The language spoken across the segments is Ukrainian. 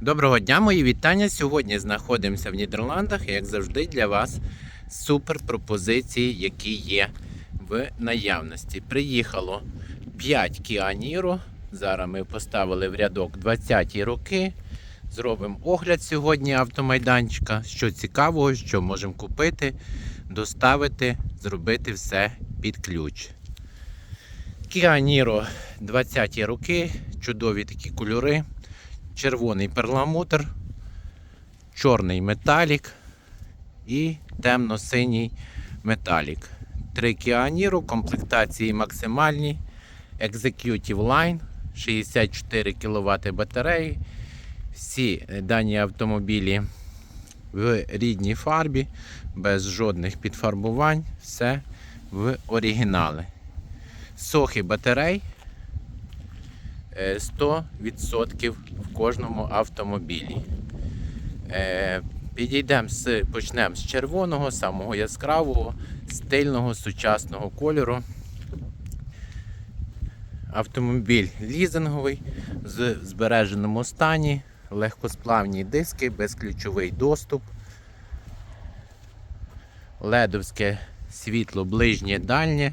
Доброго дня, мої вітання. Сьогодні знаходимося в Нідерландах, як завжди, для вас супер пропозиції, які є в наявності. Приїхало 5 Kia. Зараз ми поставили в рядок 20-ті роки. Зробимо огляд сьогодні автомайданчика. Що цікавого, що можемо купити, доставити, зробити все під ключ. Niro 20-ті роки, чудові такі кольори червоний перламутр, чорний металік і темно-синій металік. Три Кіаніру, комплектації максимальні, Executive Line, 64 кВт батареї. Всі дані автомобілі в рідній фарбі, без жодних підфарбувань, все в оригінали. Сохи батарей 100% в кожному автомобілі. Е, Підійдемо з, почнемо з червоного, самого яскравого, стильного, сучасного кольору. Автомобіль лізинговий з збереженому стані, легкосплавні диски, безключовий доступ, ледовське світло ближнє дальнє,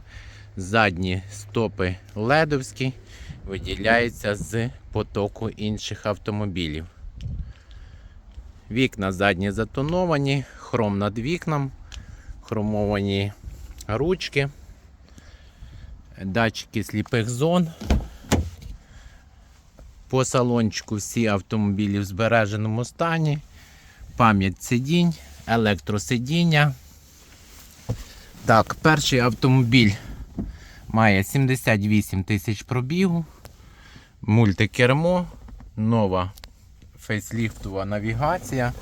задні стопи ледовські виділяється з потоку інших автомобілів. Вікна задні затоновані, хром над вікном, хромовані ручки, датчики сліпих зон. По салончику всі автомобілі в збереженому стані, пам'ять сидінь, електросидіння. Так, перший автомобіль має 78 тисяч пробігу, мультикермо, нова фейсліфтова навігація,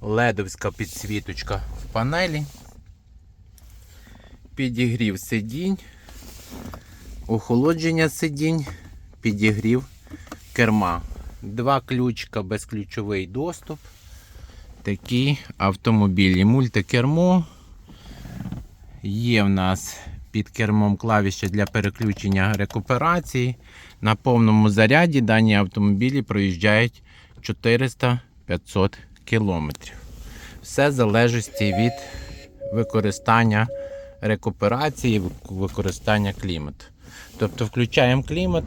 ледовська підсвіточка в панелі, підігрів сидінь, охолодження сидінь, підігрів керма. Два ключка, безключовий доступ. Такі автомобілі. Мультикермо. Є в нас під кермом клавіші для переключення рекуперації. На повному заряді дані автомобілі проїжджають 400-500 км. Все залежить від використання рекуперації, використання клімату. Тобто включаємо клімат,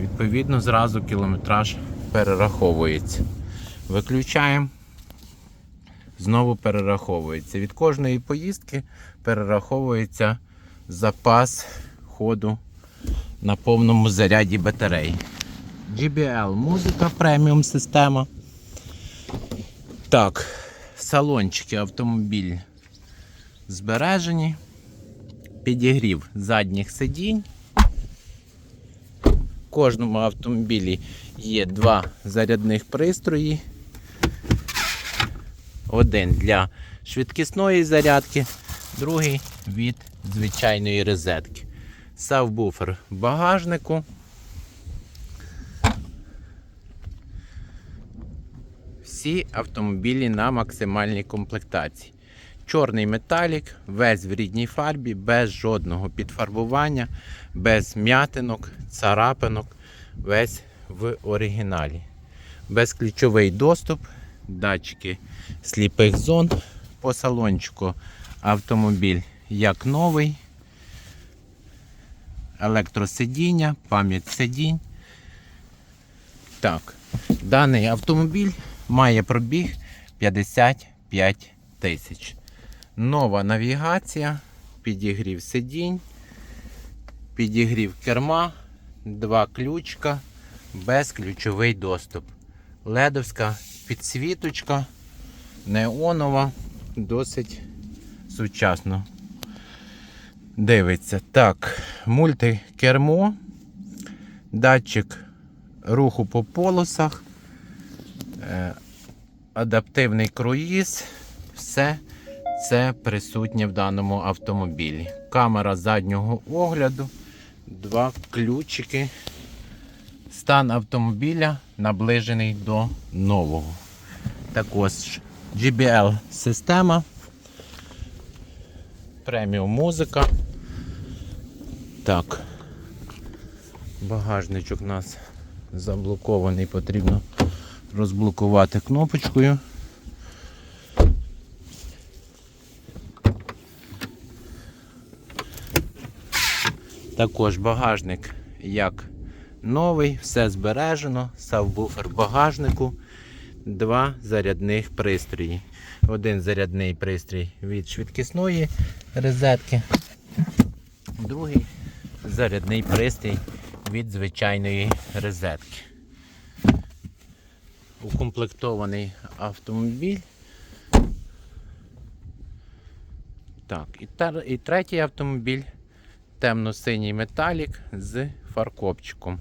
відповідно, зразу кілометраж перераховується. Виключаємо знову перераховується. Від кожної поїздки перераховується запас ходу на повному заряді батареї. GBL музика преміум система. Так, салончики автомобіль збережені. Підігрів задніх сидінь. В кожному автомобілі є два зарядних пристрої. Один для швидкісної зарядки, другий від звичайної розетки. Сабвуфер в багажнику. Всі автомобілі на максимальній комплектації. Чорний металік, весь в рідній фарбі, без жодного підфарбування, без м'ятинок, царапинок, весь в оригіналі. Безключовий доступ, датчики сліпих зон. По салончику автомобіль як новий. Електросидіння, пам'ять сидінь. Так, даний автомобіль має пробіг 55 тисяч. Нова навігація, підігрів сидінь, підігрів керма, два ключка, безключовий доступ. Ледовська підсвіточка, неонова, досить сучасно. Дивиться. Так, мультикермо, датчик руху по полосах, е, адаптивний круїз, все це присутнє в даному автомобілі. Камера заднього огляду, два ключики. Стан автомобіля наближений до нового. Також GBL система, преміум музика. Так, багажничок у нас заблокований, потрібно розблокувати кнопочкою. Також багажник як новий, все збережено, сабвуфер в багажнику, два зарядних пристрої. Один зарядний пристрій від швидкісної розетки, другий зарядний пристрій від звичайної розетки. Укомплектований автомобіль. Так, і, тер- і третій автомобіль темно-синій металік з фаркопчиком.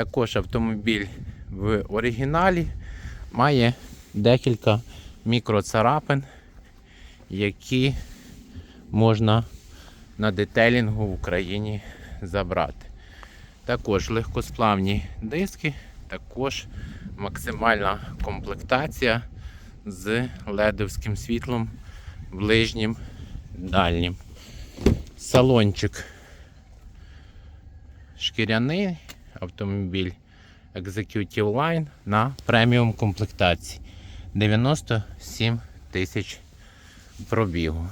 Також автомобіль в оригіналі має декілька мікроцарапин, які можна на детелінгу в Україні забрати. Також легкосплавні диски, також максимальна комплектація з ледовським світлом ближнім дальнім. Салончик шкіряний автомобіль Executive Line на преміум комплектації. 97 тисяч пробігу.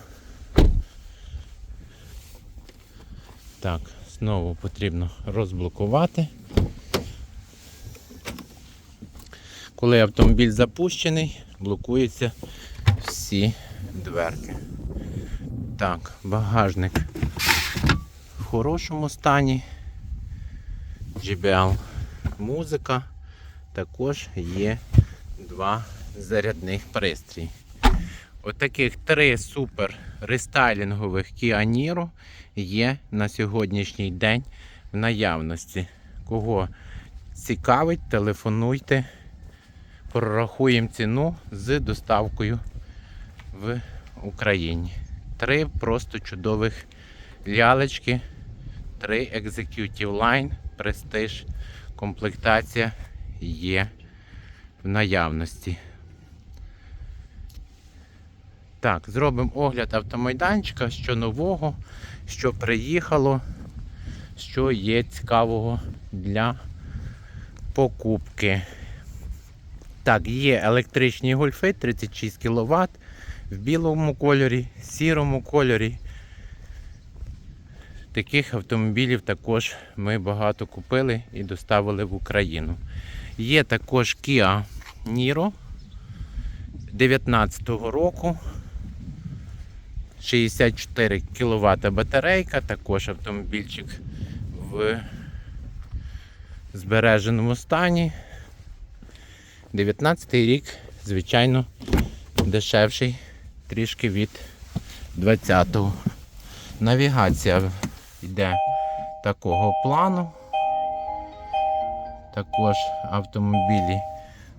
Так, знову потрібно розблокувати. Коли автомобіль запущений, блокуються всі дверки. Так, багажник в хорошому стані. JBL музика. Також є два зарядних пристрій. Отаких три супер рестайлінгових Kia Niro є на сьогоднішній день в наявності. Кого цікавить, телефонуйте, прорахуємо ціну з доставкою в Україні. Три просто чудових лялечки, три Executive Line, Prestige, комплектація є в наявності. Так, зробимо огляд автомайданчика, що нового, що приїхало, що є цікавого для покупки. Так, є електричні гольфи 36 кВт в білому кольорі, сірому кольорі. Таких автомобілів також ми багато купили і доставили в Україну. Є також Kia Niro 2019 року. 64 кВт батарейка, також автомобільчик в збереженому стані. 19 рік, звичайно, дешевший трішки від 20-го. Навігація йде такого плану. Також автомобілі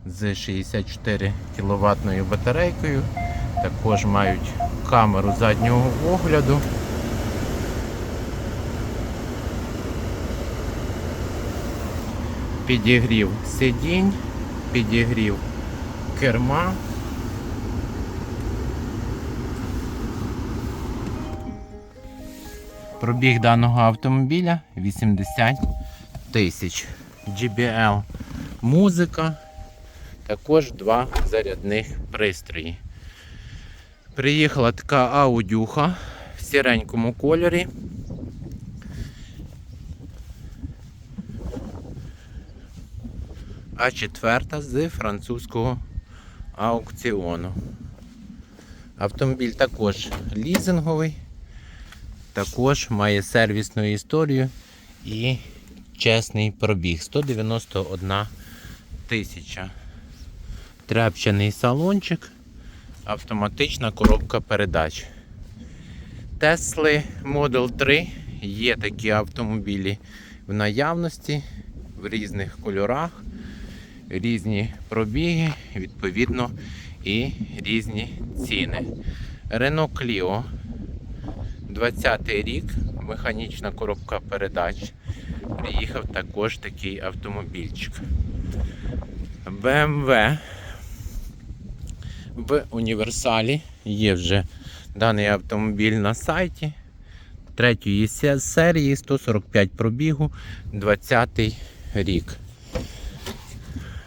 з 64 кВт батарейкою. Також мають камеру заднього огляду. Підігрів сидінь, підігрів керма. Пробіг даного автомобіля 80 тисяч. GBL музика, також два зарядних пристрої. Приїхала така аудюха в сіренькому кольорі. А четверта з французького аукціону. Автомобіль також лізинговий, також має сервісну історію і чесний пробіг. 191 тисяча. Тряпчаний салончик автоматична коробка передач. Тесли Model 3 є такі автомобілі в наявності в різних кольорах, різні пробіги, відповідно, і різні ціни. Renault Clio 20 рік, механічна коробка передач. Приїхав також такий автомобільчик. BMW в універсалі. Є вже даний автомобіль на сайті. Третьої се- серії 145 пробігу, 20 рік.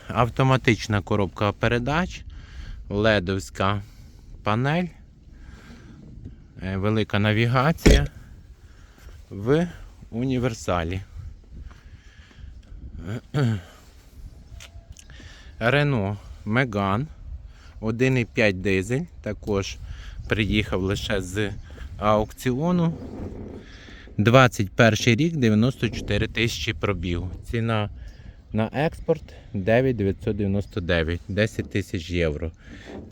автоматична коробка передач, ледовська панель, велика навігація в універсалі. Рено Меган 1,5 дизель, також приїхав лише з аукціону. 21 рік 94 тисячі пробігу. Ціна на експорт 9,999, 10 тисяч євро.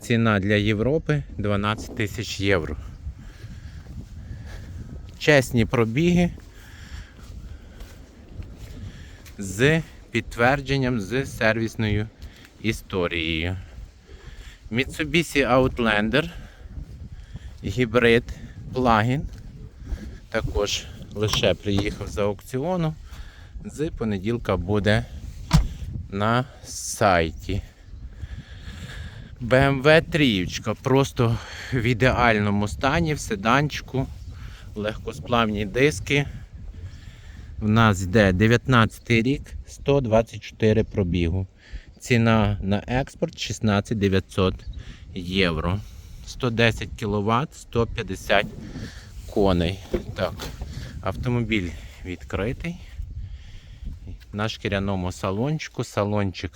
Ціна для Європи 12 тисяч євро. Чесні пробіги з підтвердженням з сервісною історією. Mitsubishi Outlander, гібрид, плагін. Також лише приїхав з аукціону. З понеділка буде на сайті. BMW 3 просто в ідеальному стані, в седанчику, легкосплавні диски. В нас йде 19 рік, 124 пробігу. Ціна на експорт 16 900 євро. 110 кВт, 150 коней. Так, автомобіль відкритий. На шкіряному салончику. Салончик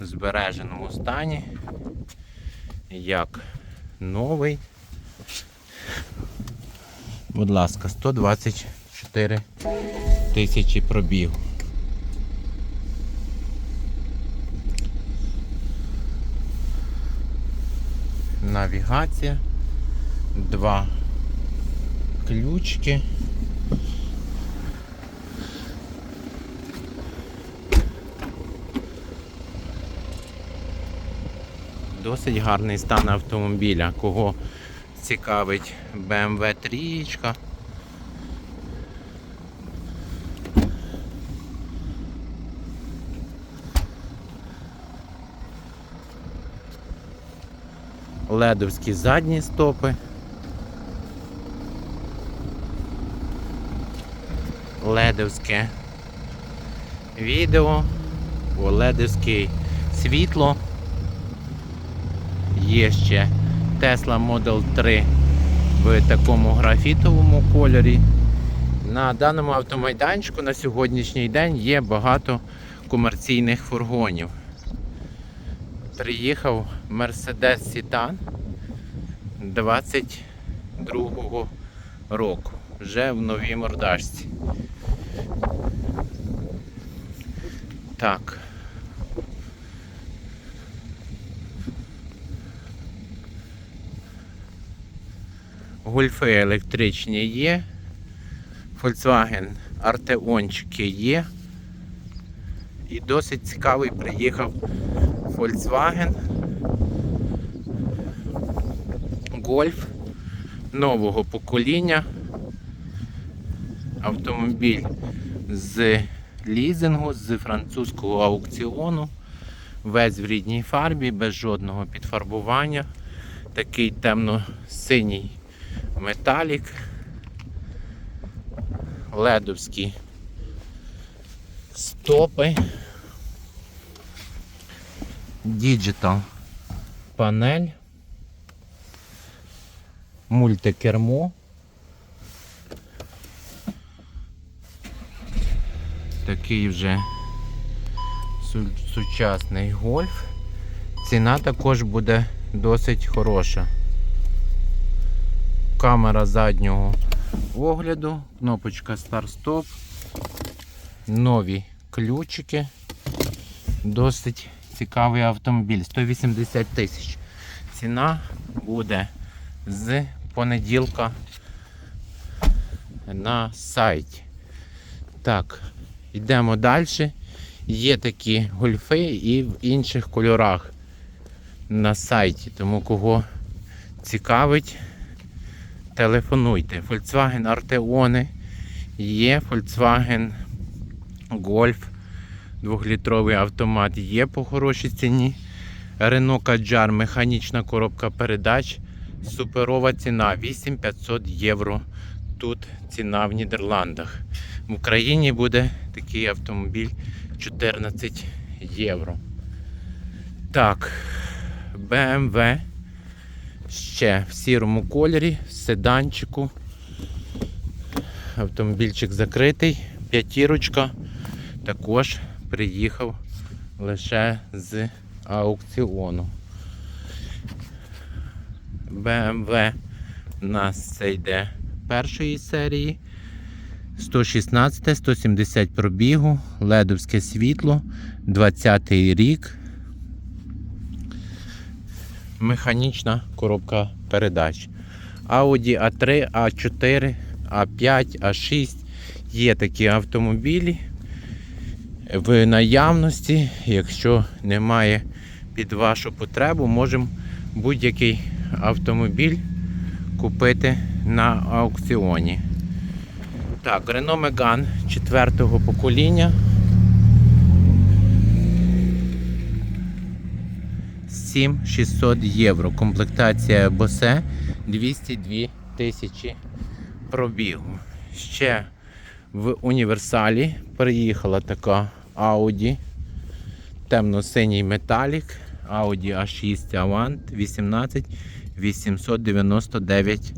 в збереженому стані. Як новий. Будь ласка, 124 тисячі пробігу. Навігація. Два ключки. Досить гарний стан автомобіля. Кого цікавить BMW 3. Ледовські задні стопи. Ледовське відео, о, ледовське світло. Є ще Tesla Model 3 в такому графітовому кольорі. На даному автомайданчику на сьогоднішній день є багато комерційних фургонів. Приїхав Mercedes Citan 22 року. Вже в новій мордашці. Так. Гольфи електричні є. Volkswagen Артеончики є. І досить цікавий приїхав Volkswagen Golf нового покоління. Автомобіль з лізингу, з французького аукціону. Весь в рідній фарбі, без жодного підфарбування. Такий темно-синій металік. Ледовські стопи. Діджитал панель. Мультикермо. Такий вже сучасний гольф. Ціна також буде досить хороша. Камера заднього огляду, кнопочка старт-стоп, нові ключики. Досить цікавий автомобіль. 180 тисяч. Ціна буде з понеділка на сайті. Так, йдемо далі. Є такі гольфи і в інших кольорах на сайті. Тому кого цікавить, телефонуйте. Volkswagen Arteon є, Volkswagen Golf, 2-літровий автомат є по хорошій ціні. Renault Kadjar, механічна коробка передач. Суперова ціна 8500 євро. Тут ціна в Нідерландах. В Україні буде такий автомобіль 14 євро. Так, BMW. Ще в сірому кольорі, седанчику. Автомобільчик закритий, п'ятірочка. Також приїхав лише з аукціону. BMW у нас це йде першої серії. 116, 170 пробігу, ледовське світло, 20 й рік. Механічна коробка передач. Audi A3, A4, A5, A6. Є такі автомобілі в наявності. Якщо немає під вашу потребу, можемо будь-який автомобіль купити на аукціоні. Так, Renault Megane четвертого покоління. 7600 євро. Комплектація Bose 202 тисячі пробігу. Ще в універсалі приїхала така Audi. Темно-синій металік. Audi A6 Avant 18 899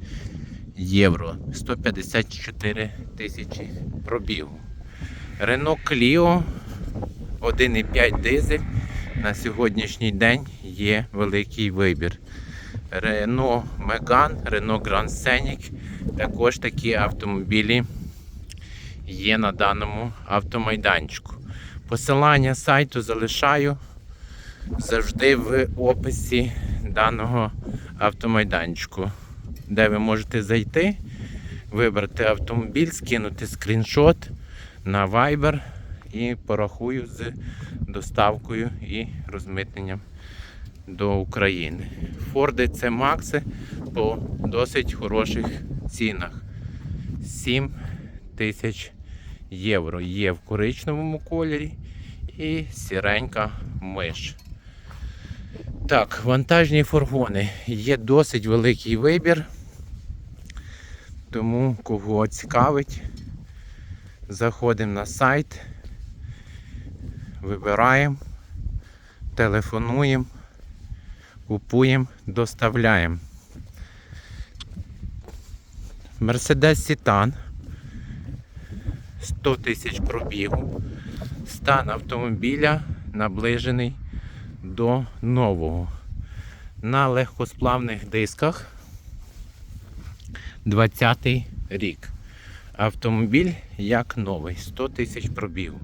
євро. 154 тисячі пробігу. Renault Clio 1,5 дизель. На сьогоднішній день є великий вибір. Renault Megane, Renault Grand Scenic. Також такі автомобілі є на даному автомайданчику. Посилання сайту залишаю завжди в описі даного автомайданчику, де ви можете зайти, вибрати автомобіль, скинути скріншот на Viber і порахую з доставкою і розмитненням до України. Форди це Макси по досить хороших цінах. 7 тисяч євро. Є в коричневому кольорі і сіренька миш. Так, вантажні фургони. Є досить великий вибір. Тому кого цікавить, заходимо на сайт, вибираємо, телефонуємо, купуємо, доставляємо. Mercedes Citan 100 тисяч пробігу. Стан автомобіля наближений до нового. На легкосплавних дисках 20 рік. Автомобіль як новий, 100 тисяч пробігу.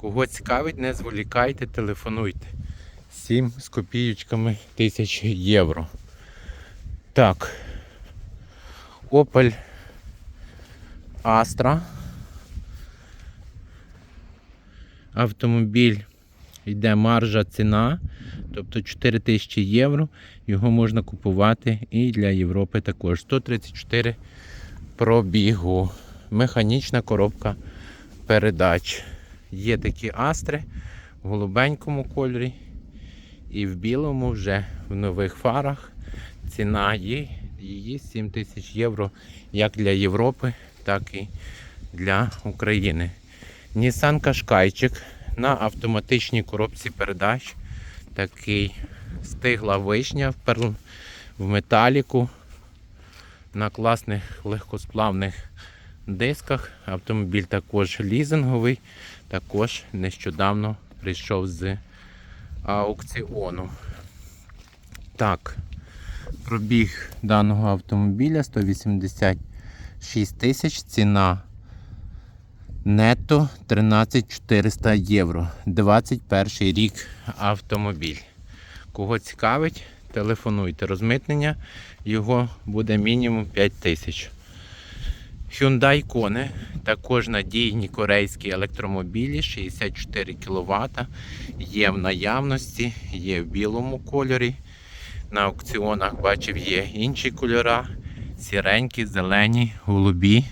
Кого цікавить, не зволікайте, телефонуйте. 7 з копійочками тисяч євро. Так. Opel Astra. Автомобіль йде маржа ціна, тобто 4 тисячі євро. Його можна купувати і для Європи також. 134 пробігу. Механічна коробка передач. Є такі астри в голубенькому кольорі і в білому вже в нових фарах. Ціна є, її 7 тисяч євро як для Європи, так і для України. Nissan Qashqaiчик на автоматичній коробці передач. Такий стигла вишня в, перл... в металіку. На класних легкосплавних дисках. Автомобіль також лізинговий, також нещодавно прийшов з аукціону. Так, пробіг даного автомобіля 186 тисяч, ціна Нетто 13400 євро. 21 рік автомобіль. Кого цікавить, телефонуйте. Розмитнення його буде мінімум 5 тисяч. Hyundai Kona, також надійні корейські електромобілі 64 кВт. Є в наявності, є в білому кольорі. На аукціонах бачив є інші кольора. Сіренькі, зелені, голубі.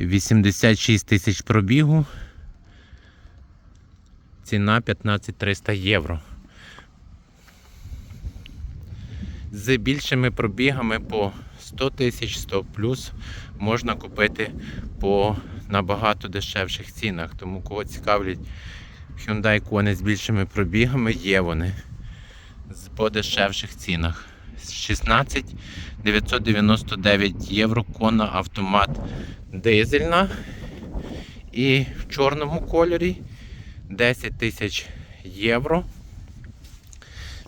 86 тисяч пробігу. Ціна 15300 євро. З більшими пробігами по 100 тисяч 100 плюс можна купити по набагато дешевших цінах. Тому кого цікавлять Hyundai Kona з більшими пробігами є вони. По дешевших цінах. 16 999 євро Кона автомат дизельна. І в чорному кольорі 10 тисяч євро.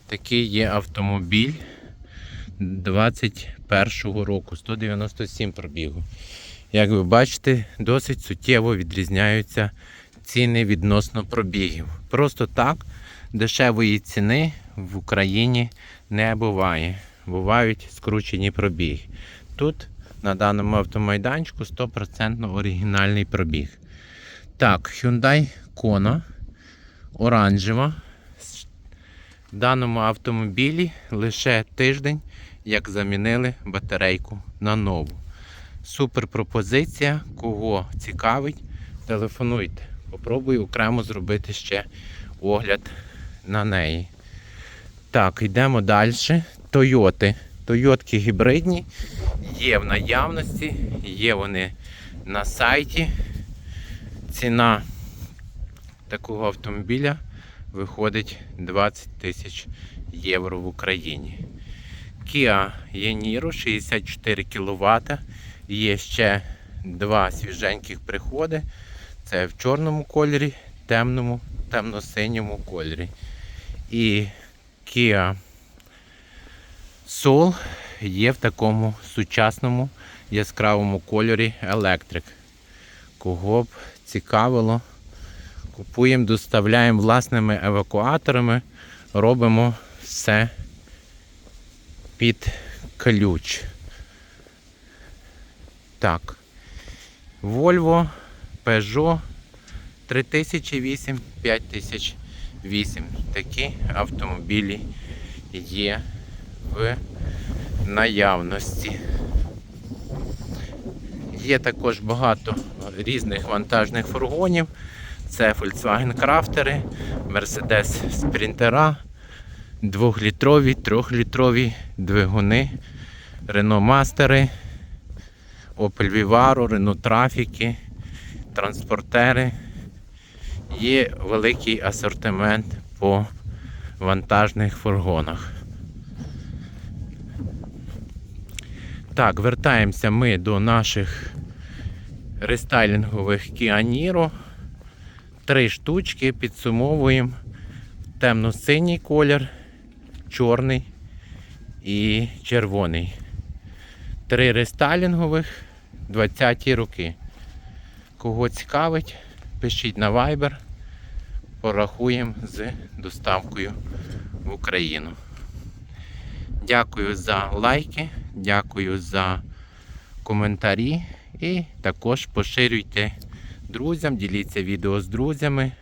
Такий є автомобіль 21 року, 197 пробігу. Як ви бачите, досить суттєво відрізняються ціни відносно пробігів. Просто так дешевої ціни в Україні не буває. Бувають скручені пробіги. Тут на даному автомайданчику 100% оригінальний пробіг. Так, Hyundai Kona оранжева. В даному автомобілі лише тиждень, як замінили батарейку на нову. Супер пропозиція. Кого цікавить, телефонуйте. Попробую окремо зробити ще огляд на неї. Так, йдемо далі. Тойоти. Тойотки гібридні є в наявності, є вони на сайті. Ціна такого автомобіля виходить 20 тисяч євро в Україні. Kia Yeniro 64 кВт. Є ще два свіженьких приходи. Це в чорному кольорі, темному, темно-синьому кольорі. І Kia Soul є в такому сучасному яскравому кольорі Electric. Кого б цікавило, купуємо, доставляємо власними евакуаторами, робимо все під ключ. Так. Volvo, Peugeot 3008, 5008. Такі автомобілі є в наявності. Є також багато різних вантажних фургонів. Це Volkswagen Крафтери, Mercedes Спринтера, 2-літрові, 3-літрові двигуни, Renault Мастери, Opel Vivaro, Renault Трафіки, транспортери. Є великий асортимент по вантажних фургонах. Так, вертаємося ми до наших рестайлінгових Kia Niro. Три штучки підсумовуємо темно-синій колір, чорний і червоний. Три рестайлінгових 20-ті роки. Кого цікавить, пишіть на Viber, порахуємо з доставкою в Україну. Дякую за лайки, дякую за коментарі і також поширюйте друзям, діліться відео з друзями.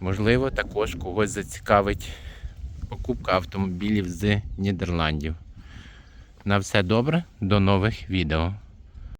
Можливо, також когось зацікавить покупка автомобілів з Нідерландів. На все добре, до нових відео.